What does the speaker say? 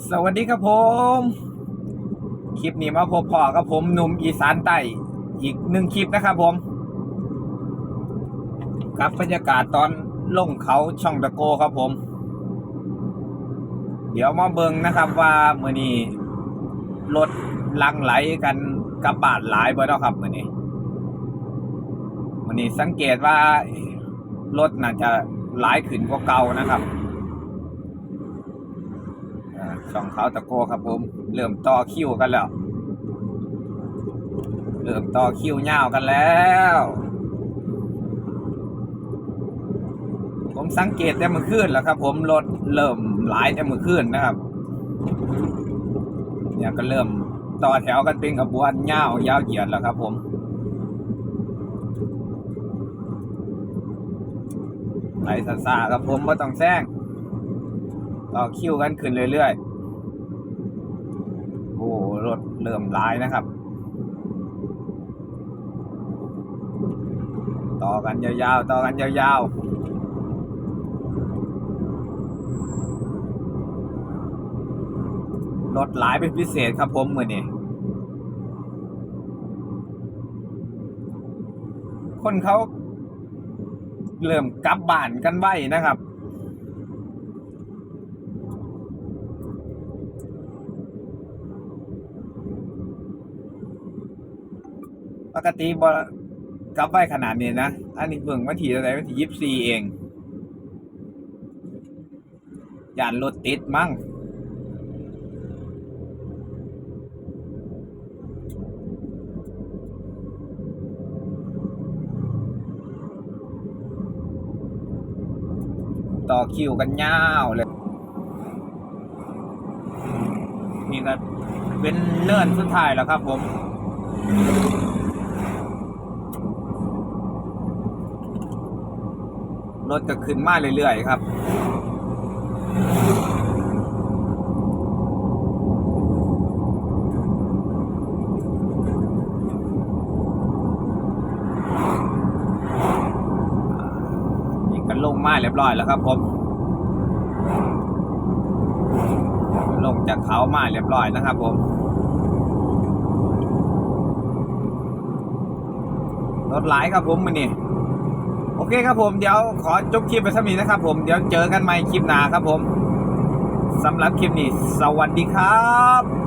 สวัสดีครับผม คลิปนี้มาพบพ่อกับผมหนุ่มอีสานใต้อีกหนึ่งคลิปนะครับผม กับบรรยากาศตอนลงเขาช่องตะโกครับผม เดี๋ยวมาเบิ่งนะครับว่าเมื่อนี้รถลังไหลกันกลับบาดหลายบ่เนาะครับเมื่อนี้เมื่อนี้สังเกตว่ารถน่าจะหลายขึ้นกว่าเก่านะครับ ช่องเขาตะโกครับผม เริ่มต่อคิวกันแล้ว เริ่มต่อคิวยาวกันแล้ว ผมสังเกตแต่เมื่อคืนแล้วครับ ผมรถเริ่มหลายแต่เมื่อคืนนะครับ เนี่ยก็เริ่มต่อแถวกันเป็นขบวนยาวยาวเหยียดแล้วครับ ผมไปซาๆครับผมไม่ต้องแซงต่อคิวกันขึ้นเรื่อยๆ อ้รถเริ่มร้ายนะครับ ต่อกันยาวๆ ต่อกันยาวๆรถหลายเป็นพิเศษครับผมมือนี้คนเขาเริ่มกลับบ้านกันไว้นะครับ ปกติบกลับไว้ขนาดนี้นะ อันนี้เพิ่งวันที่อะไรวันที่ยี่สิบสี่เองยานรถติดมั้งต่อคิวกันยาวเลย นี่ก็เป็นเลื่อนสุดท้ายแล้วครับผม รถก็ขึ้นมาเรื่อยๆครับ นี่ก็ลงมาเรียบร้อยแล้วครับผม ลงจากเขามาเรียบร้อยนะครับผมรถหลายครับผมมันนี่ โอเคครับผมเดี๋ยวขอจบคลิปไปสักนิดนะครับ ผมเดี๋ยวเจอกันใหม่คลิปหน้าครับผมสำหรับคลิปนี้ สวัสดีครับ